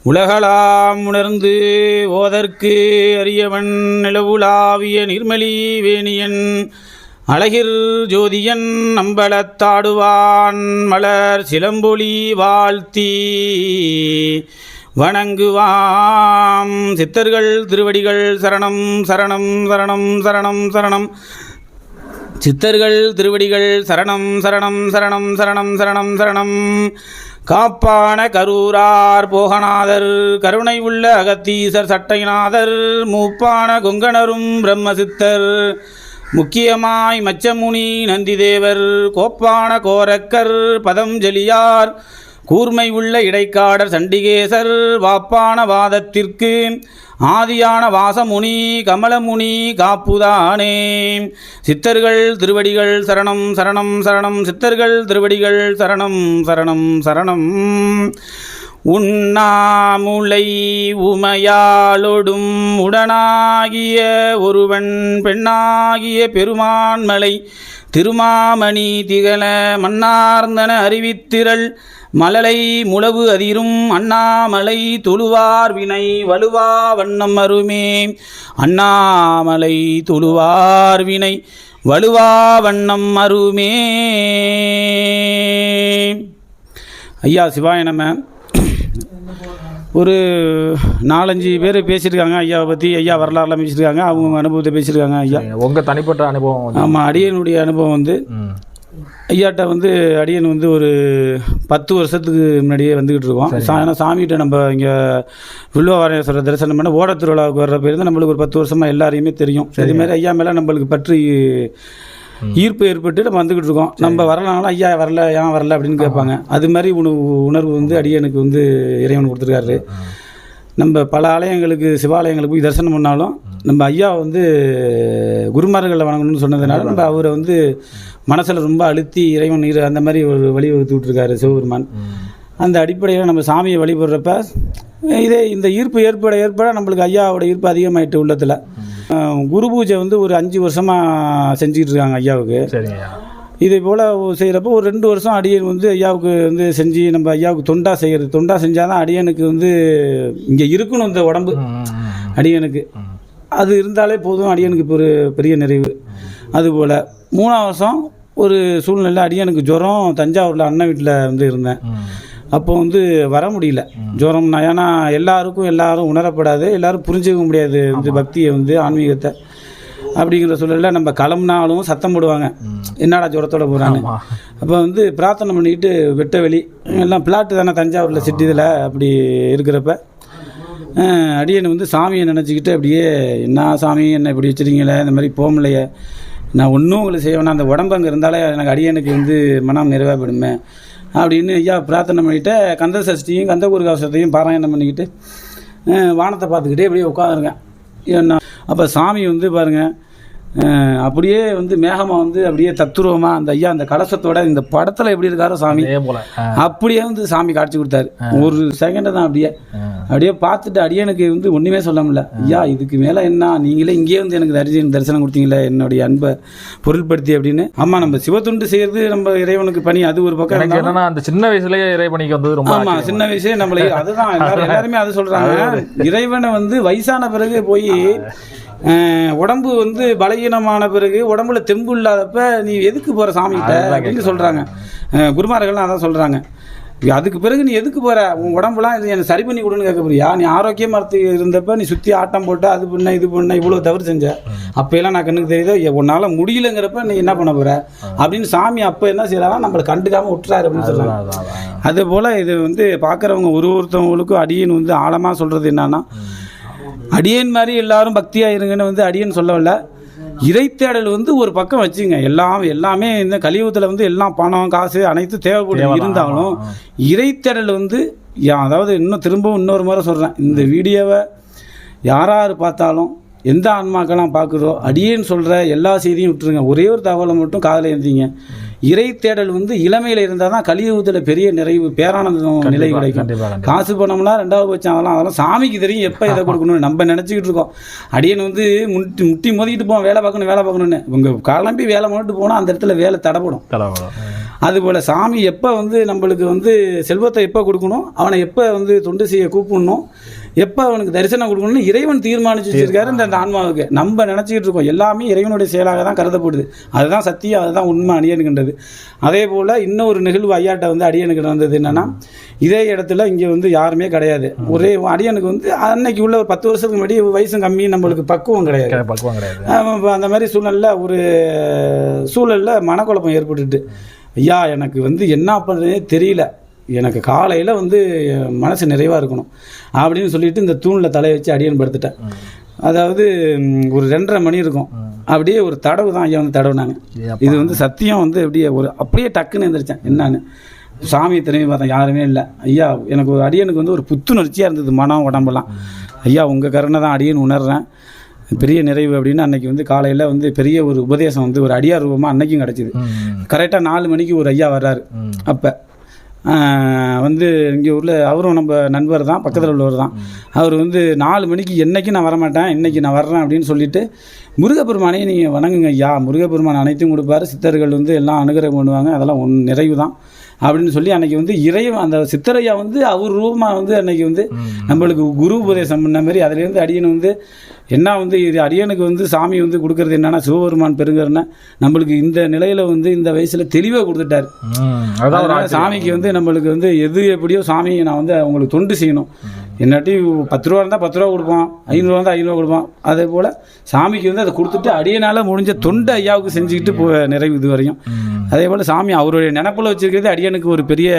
உலகளாம் உணர்ந்து ஓதற்கு அரியவன் நிலவுலாவிய நிர்மலி வேணியன் அழகிர் ஜோதியன் அம்பலத்தாடுவான் மலர் சிலம்பொலி வாழ்த்தி வணங்குவாம். சித்தர்கள் திருவடிகள் சரணம் சரணம் சரணம் சரணம் சரணம். சித்தர்கள் திருவடிகள் சரணம் சரணம் சரணம் சரணம் சரணம் சரணம். காப்பான கரூரார் போகநாதர் கருணை உள்ள அகத்தீசர் சட்டைநாதர் மூப்பான கொங்கணரும் பிரம்மசித்தர் முக்கியமாய் மச்சமுனி நந்திதேவர் கோப்பான கோரக்கர் பதஞ்சலியார் கூர்மை உள்ள இடைக்காடர் சண்டிகேசர் வாப்பான வாதத்திற்கு ஆதியான வாசமுனி கமலமுனி காப்புதானே. சித்தர்கள் திருவடிகள் சரணம் சரணம் சரணம். சித்தர்கள் திருவடிகள் சரணம் சரணம் சரணம். உண்ணாமுலை உமையாளொடும் உடனாகிய ஒருவன் பெண்ணாகிய பெருமான்மலை திருமாமணி திகழ மன்னார்ந்தன அறிவித்திரள். மலலை முழவு அதிரும் அண்ணாமலை தொழுவார் வினை வலுவா வண்ணம் அருமே. அண்ணாமலை தொழுவார் வினை வலுவா வண்ணம் அருமே. ஐயா சிவாய நம்ம ஒரு நாலஞ்சு பேர் பேசியிருக்காங்க ஐயாவை பற்றி ஐயா வரலாறுலாம் பேசியிருக்காங்க அவங்க அனுபவத்தை பேசியிருக்காங்க ஐயா. உங்க தனிப்பட்ட அனுபவம் ஆமாம் அடியனுடைய அனுபவம் வந்து. ஐயாட்ட வந்து அடியன் வந்து ஒரு பத்து வருஷத்துக்கு முன்னாடியே வந்துக்கிட்டு இருக்கோம். ஏன்னா சாமிகிட்ட நம்ம இங்கே வில்வவாரேஸ்வரர் தரிசனம் பண்ண ஓட திருவிழாவுக்கு வர்ற பேர் தான் நம்மளுக்கு ஒரு பத்து வருஷமாக எல்லாரையுமே தெரியும். இதே மாதிரி ஐயா மேலே நம்மளுக்கு பற்றி ஈர்ப்பு ஏற்பட்டு நம்ம வந்துக்கிட்டு இருக்கோம். நம்ம வரலனாலும் ஐயா வரல ஏன் வரல? அப்படின்னு கேட்பாங்க. அது மாதிரி உணவு உணர்வு வந்து அடியனுக்கு வந்து இறைவன் கொடுத்துருக்காரு. நம்ம பல ஆலயங்களுக்கு சிவாலயங்களுக்கு போய் தரிசனம் பண்ணாலும் நம்ம ஐயா வந்து குருமார்களை வணங்கணும்னு சொன்னதுனால நம்ம அவரை வந்து மனசில் ரொம்ப அழுத்தி இறைவன் நீர் அந்த மாதிரி ஒரு வழி வகுத்து விட்டுருக்காரு சிவபெருமான். அந்த அடிப்படையில் நம்ம சாமியை வழிபடுறப்ப இதே இந்த ஈர்ப்பு ஏற்பட ஏற்பட நம்மளுக்கு ஐயாவோட ஈர்ப்பு அதிகமாயிட்டு உள்ளத்தில். குரு பூஜை வந்து ஒரு அஞ்சு வருஷமாக செஞ்சுக்கிட்டு இருக்காங்க ஐயாவுக்கு. சரிங்க இதே போல் செய்கிறப்போ ஒரு ரெண்டு வருஷம் அடியன் வந்து ஐயாவுக்கு வந்து செஞ்சு நம்ம ஐயாவுக்கு தொண்டா செய்கிறது தொண்டா செஞ்சால் தான் அடியனுக்கு வந்து இங்கே இருக்கணும் இந்த உடம்பு. அடியனுக்கு. அது இருந்தாலே போதும். அடியனுக்கு இப்போ ஒரு பெரிய நிறைவு. அதுபோல் மூணாம் வருஷம் ஒரு சூழ்நிலை அடியனுக்கு ஜுரம். தஞ்சாவூரில் அண்ணன் வீட்டில் வந்து இருந்தேன். அப்போ வந்து வர முடியல. ஜுரம்னா ஏன்னா எல்லாருக்கும் எல்லாரும் உணரப்படாது. எல்லாரும் புரிஞ்சுக்க முடியாது இந்த பக்தியை வந்து ஆன்மீகத்தை. அப்படிங்கிற சூழலில் நம்ம கிளம்புனாலும் சத்தம் போடுவாங்க. என்னடா ஜுரத்தோட போகிறாங்க அப்போ வந்து பிரார்த்தனை பண்ணிட்டு வெட்ட வெளி. எல்லாம் பிளாட்டு தானே தஞ்சாவூரில் சிட்டி இதில் அப்படி இருக்கிறப்ப. அடியன் வந்து சாமியை நினச்சிக்கிட்டு அப்படியே என்ன சாமி என்ன இப்படி வச்சுருக்கீங்களே? இந்த மாதிரி போக முடியலையே நான் ஒன்றும் உங்களுக்கு செய்ய வேணாம். அந்த உடம்பு அங்கே இருந்தாலே எனக்கு அடியனுக்கு வந்து மனம் நிறைவாக போயிடுமே. அப்படின்னு ஐயா பிரார்த்தனை பண்ணிவிட்டு கந்த சஷ்டியும் கந்த குருகாசத்தையும் பாராயணம் பண்ணிக்கிட்டு வானத்தை பார்த்துக்கிட்டே அப்படியே உட்காந்துருக்கேன் என்ன அப்போ சாமி வந்து பாருங்கள் அப்படியே வந்து மேகமாக வந்து அப்படியே தத்துருவமாக அந்த ஐயா அந்த கலசத்தோட இந்த படத்தில் எப்படி இருக்காரோ சாமி. அப்படியே வந்து சாமி காட்சி கொடுத்தாரு. ஒரு செகண்ட் தான் அப்படியே. அப்படியே பார்த்துட்டு அடியனுக்கு வந்து ஒன்றுமே சொல்ல முடியல. ஐயா இதுக்கு மேலே என்ன? நீங்களே இங்கேயே வந்து எனக்கு தரிசனம் தரிசனம் கொடுத்தீங்களே என்னுடைய அன்பை பொருள்படுத்தி அப்படின்னு. ஆமாம் நம்ம சிவத்துண்டு செய்யறது நம்ம இறைவனுக்கு பணி அது ஒரு பக்கம் எனக்கு என்னன்னா அந்த சின்ன வயசுலயே இறைவனிக்கு வந்தது ரொம்ப ஆமா சின்ன வயசே நம்மள அதுதான் எல்லாரும் அது சொல்றாங்க. இறைவனை வந்து வயசான பிறகு போய் உடம்பு வந்து பலகீனமான பிறகு உடம்புல தெம்பு இல்லாதப்ப நீ எதுக்கு போற சாமிகிட்ட அப்படின்னு சொல்றாங்க. அஹ், குருமார்கள்லாம் அதான் சொல்றாங்க. அதுக்கு பிறகு நீ எதுக்கு போற? உன் உடம்புலாம் இது எனக்கு சரி பண்ணி கொடுன்னு கேட்க போறியா? நீ ஆரோக்கியமா இருந்து இருந்தப்ப நீ சுத்தி ஆட்டம் போட்டு அது பண்ண இது பண்ண இவ்வளவு தவறு செஞ்ச. அப்பெல்லாம் நான் கண்ணுக்கு தெரியுதோ? உன்னால முடியலங்கிறப்ப நீ என்ன பண்ண போற? அப்படின்னு சாமி அப்ப என்ன செய்யறாங்க நம்மளை கண்டுக்காம விட்டுறாரு அப்படின்னு அதான். அதே போல் இது வந்து பார்க்குறவங்க ஒரு ஒருத்தவங்களுக்கும் அடியன் வந்து ஆழமாக சொல்கிறது என்னன்னா அடியன் மாதிரி எல்லாரும் பக்தியாக இருங்கன்னு வந்து அடியன் சொல்லவில்ல. இறைத்தேடல் வந்து ஒரு பக்கம் வச்சுங்க. எல்லாம் எல்லாமே இந்த கலியுகத்தில் வந்து எல்லாம் பணம் காசு அனைத்தும் தேவைப்படும் இருந்தாலும் இறைத்தேடல் வந்து அதாவது இன்னும் திரும்பவும் இன்னொரு முறை சொல்கிறேன் இந்த வீடியோவை யார் யார் பார்த்தாலும் எந்த ஆன்மாக்கெல்லாம் பார்க்குதோ அடியேன்னு சொல்கிற எல்லா செய்தியும் விட்டுருங்க. ஒரே ஒரு தகவலை மட்டும் காதில் எழுந்திங்க இறை தேடல் வந்து இளமையில் இருந்தால் தான் கலியுகத்தில் பெரிய நிறைவு பேரானந்தம் நிலை கிடைக்கும். காசு பணம்லாம் ரெண்டாவது பட்சம் அதெல்லாம் அதெல்லாம் சாமிக்கு தெரியும் எப்போ இதை கொடுக்கணும் நம்ம நினச்சிக்கிட்டு இருக்கோம். அடியன் வந்து முட்டி முட்டி மோதிக்கிட்டு போவோம் வேலை பார்க்கணும் வேலை பார்க்கணும்னு. இவங்க கிளம்பி வேலை பண்ணிட்டு போனால் அந்த இடத்துல வேலை தடைப்படும் அதுபோல் சாமி எப்போ வந்து நம்மளுக்கு வந்து செல்வத்தை எப்போ கொடுக்கணும் அவனை எப்போ வந்து தொண்டு செய்ய கூப்பிடணும் எப்போ அவனுக்கு தரிசனம் கொடுக்கணும்னு இறைவன் தீர்மானிச்சு வச்சிருக்காரு இந்த ஆன்மாவுக்கு. நம்ம நினச்சிக்கிட்டு இருக்கோம் எல்லாமே இறைவனுடைய செயலாக தான் கருதப்படுது. அதுதான் சத்தியம் அதுதான் உண்மை அடியனுக்குன்றது அதே போல் இன்னொரு நிகழ்வு ஐயாட்ட வந்து அடியனுக்கு நடந்தது என்னன்னா இதே இடத்துல இங்கே வந்து யாருமே கிடையாது. ஒரே அடியனுக்கு வந்து அன்னைக்கு உள்ள ஒரு பத்து வருஷத்துக்கு முன்னாடி வயசும் கம்மி நம்மளுக்கு பக்குவம் கிடையாது. பக்குவம் கிடையாது. அந்த மாதிரி சூழ்நிலையில் ஒரு சூழலில் மனக்குழப்பம் ஏற்பட்டுட்டு. ஐயா எனக்கு வந்து என்ன பண்ணுறதே தெரியல. எனக்கு காலையில் வந்து மனசு நிறைவாக இருக்கணும் அப்படின்னு சொல்லிட்டு இந்த தூணில் தலையை வச்சு அடியன் படுத்துட்டேன் அதாவது ஒரு ரெண்டரை மணி இருக்கும். அப்படியே ஒரு தடவு தான் ஐயா வந்து தடவுனாங்க. இது வந்து சத்தியம் வந்து அப்படியே ஒரு அப்படியே டக்குன்னு எந்திரிச்சேன். என்னன்னு? சாமியை திரும்பி பார்த்தேன் யாருமே இல்லை. ஐயா எனக்கு ஒரு அடியனுக்கு வந்து ஒரு புத்துணர்ச்சியாக இருந்தது மனம் உடம்பெல்லாம். ஐயா உங்கள் கருணை தான் அடியன் உணர்றேன். பெரிய நிறைவு அப்படின்னு அன்னைக்கு வந்து காலையில் வந்து பெரிய ஒரு உபதேசம் வந்து ஒரு அடியார் ரூபமாக அன்னைக்கும் கிடச்சிது. கரெக்டாக நாலு மணிக்கு ஒரு ஐயா வர்றாரு. அப்போ வந்து இங்கே உள்ள அவரும் நம்ம நண்பர் தான் பக்கத்தில் உள்ளவர் தான். அவர் வந்து நாலு மணிக்கு என்னைக்கும் நான் வரமாட்டேன் இன்னைக்கு நான் வர்றேன் அப்படின்னு சொல்லிட்டு முருகப்பெருமானையே நீங்கள் வணங்குங்க ஐயா. முருகப்பெருமான் அனைத்தும் கொடுப்பாரு. சித்தர்கள் வந்து எல்லாம் அனுகிரகம் பண்ணுவாங்க. அதெல்லாம் ஒன் நிறைவு தான் அப்படின்னு சொல்லி அன்னைக்கு வந்து இறைவன் அந்த சித்தரையா வந்து அவர் ரூபமாக வந்து அன்னைக்கு வந்து நம்மளுக்கு குரு உபதேசம் பண்ண மாதிரி அதுலேருந்து அடியன் வந்து என்ன வந்து இது அடியனுக்கு வந்து சாமி வந்து கொடுக்கறது என்னன்னா சிவபெருமான் பெருங்கருன்னா நம்மளுக்கு இந்த நிலையில வந்து இந்த வயசுல தெளிவாக கொடுத்துட்டாரு. அதனால சாமிக்கு வந்து நம்மளுக்கு வந்து எது எப்படியோ சாமியை நான் வந்து அவங்களுக்கு தொண்டு செய்யணும். என்னாட்டி பத்து ரூபா இருந்தால் பத்து ரூபா கொடுப்போம் ஐநூறுவா இருந்தால் ஐநூறுவா கொடுப்போம் அதே போல் சாமிக்கு வந்து அதை கொடுத்துட்டு அடியனால முடிஞ்ச தொண்டு ஐயாவுக்கு செஞ்சுக்கிட்டு நிறைவு இது வரையும். அதே போல் சாமி அவருடைய நினப்பில் வச்சிருக்கிறது அடியனுக்கு ஒரு பெரிய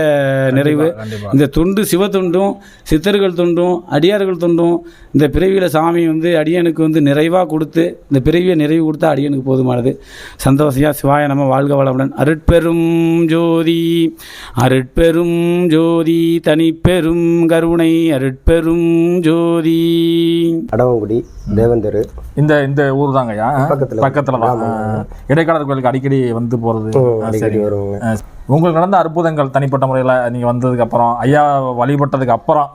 நிறைவு. இந்த தொண்டு சிவ தொண்டும் சித்தர்கள் தொண்டும் அடியார்கள் தொண்டும் இந்த பிறவியில் சாமி வந்து அடியனுக்கு வந்து நிறைவாக கொடுத்து இந்த பிறவியை நிறைவு கொடுத்தா அடியனுக்கு போதுமானது. சந்தோஷையா சிவாய நம்ம வாழ்க வளமுடன். அருட்பெரும் ஜோதி அருட்பெரும் ஜோதி தனிப்பெரும் கருணை அருட்பெரும் ஜோதி. அடவங்குடி தேவந்தரு. இந்த இந்த ஊர் தாங்கய்யா பக்கத்துல. பக்கத்துல தான் இடைக்காலர் கோயிலுக்கு அடிக்கடி வந்து போறது? ஆ, அடிக்கடி. வருவாங்க. உங்களுக்கு நடந்த அற்புதங்கள் தனிப்பட்ட முறையில் நீங்க வந்ததுக்கு அப்புறம் ஐயா வழிபட்டதுக்கு அப்புறம்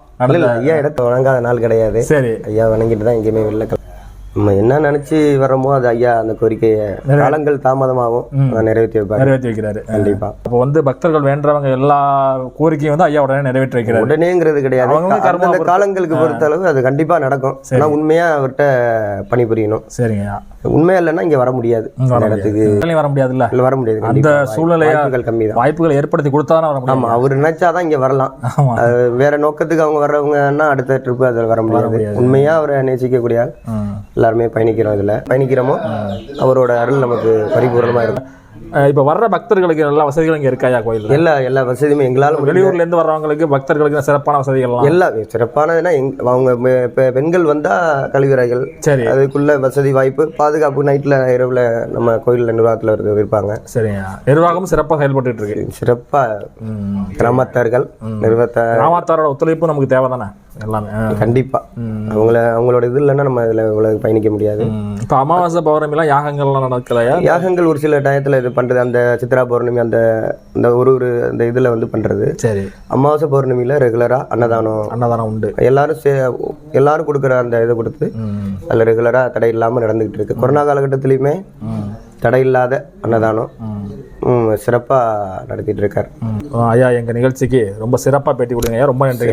ஐயா இடத்த வணங்காத நாள் கிடையாது சரி ஐயா வணங்கிட்டு தான் எங்கேயுமே வெளில நம்ம என்ன நினைச்சு வர்றோமோ அது ஐயா அந்த கோரிக்கையை காலங்கள் தாமதமாகும். நிறைவேற்றி வைப்பாரு. நிறைவேற்றி வைக்கிறாரு. கண்டிப்பா. அப்போ வந்து பக்தர்கள் வேண்டவங்க எல்லா கோரிக்கையும் வந்து ஐயா உடனே நிறைவேற்றி வைக்கிறாரு. உடனேங்கிறது கிடையாது. அந்த. காலங்களுக்கு பொறுத்த அளவு அது கண்டிப்பா நடக்கும். ஆனா உண்மையா அவர்கிட்ட பணிபுரியணும். சரிங்கய்யா உண்மையா இல்லைன்னா இங்க வர முடியாது. இடத்துக்கு முடியாது. வர முடியாதுல்ல? இல்ல வர முடியாது. அந்த வாய்ப்புகள் கம்மி தான் வாய்ப்புகளை ஏற்படுத்தி கொடுத்தாதான் வர முடியும் ஆமா அவர் நினைச்சாதான் இங்க வரலாம். வேற நோக்கத்துக்கு அவங்க வர்றவங்கன்னா அடுத்த ட்ரிப் அதில் வர முடியாது. உண்மையா அவரை நேசிக்கக்கூடிய. எல்லாருமே பயணிக்கிறோம் இதுல. பயணிக்கிறோமோ? அவரோட அருள் நமக்கு பரிபூர்ணமா இருக்கும் இப்ப வர்ற பக்தர்களுக்கு எல்லா வசதிகளும் இங்க இருக்காயா கோயில் எல்லா எல்லா வசதியுமே எங்களால முடியல வெளியூர்ல இருந்து வர்றவங்களுக்கு பக்தர்களுக்கு சிறப்பான வசதிகள்லாம். எல்லா சிறப்பானதுன்னா எங்க அவங்க பெ- பெ- பெண்கள் வந்தா கழிவறைகள். சரி. அதுக்குள்ள வசதி வாய்ப்பு பாதுகாப்பு நைட்ல இரவுல நம்ம கோயில்ல நிர்வாகத்துல இருக்கு- இருப்பாங்க. சரிங்க. நிர்வாகமும் சிறப்பாக செயல்பட்டு இருக்கு. சிறப்பா ம். கிராமத்தார்கள் நிர்வாகத்த கிராமத்தாரோட ஒத்துழைப்பு நமக்கு தேவை தானே எல்லாமே. ஆ. கண்டிப்பா. அவங்கள அவங்களோட இது இல்லைன்னா நம்ம இதுல இவ்வளவு பயணிக்க முடியாது. இப்ப அமாவாசை பௌர்ணமிலாம் யாகங்கள்லாம் நடக்கலையா? யாகங்கள் ஒரு சில டயத்துல இது பண்றது. அந்த சித்ரா பௌர்ணமி அந்த அந்த ஒரு ஒரு அந்த இதுல வந்து பண்றது. சரி. அமாவாசை பௌர்ணமியில ரெகுலரா அன்னதானம். அன்னதானம் உண்டு. எல்லாரும் சே- எல்லாரும் கொடுக்குற அந்த இதை கொடுத்து. அதில் ரெகுலரா தடை இல்லாம நடந்துகிட்டு இருக்கு. கொரோனா காலகட்டத்திலயுமே தடை இல்லாத அன்னதானம் ம், சிறப்பா நடத்திட்டு இருக்காரு. ஐயா எங்க நிகழ்ச்சிக்கு ரொம்ப சிறப்பா பேட்டி கொடுங்க ஐயா ரொம்ப நன்றி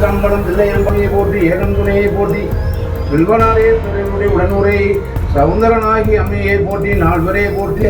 திருச்சிற்றம்பலம் தில்லையம்பனையை போற்றி ஏகந்துணையை போற்றி வில்வனாலே துறையுடைய உடனுரை சவுந்தரனாகி அம்மையை போற்றி நால்வரே போற்றி.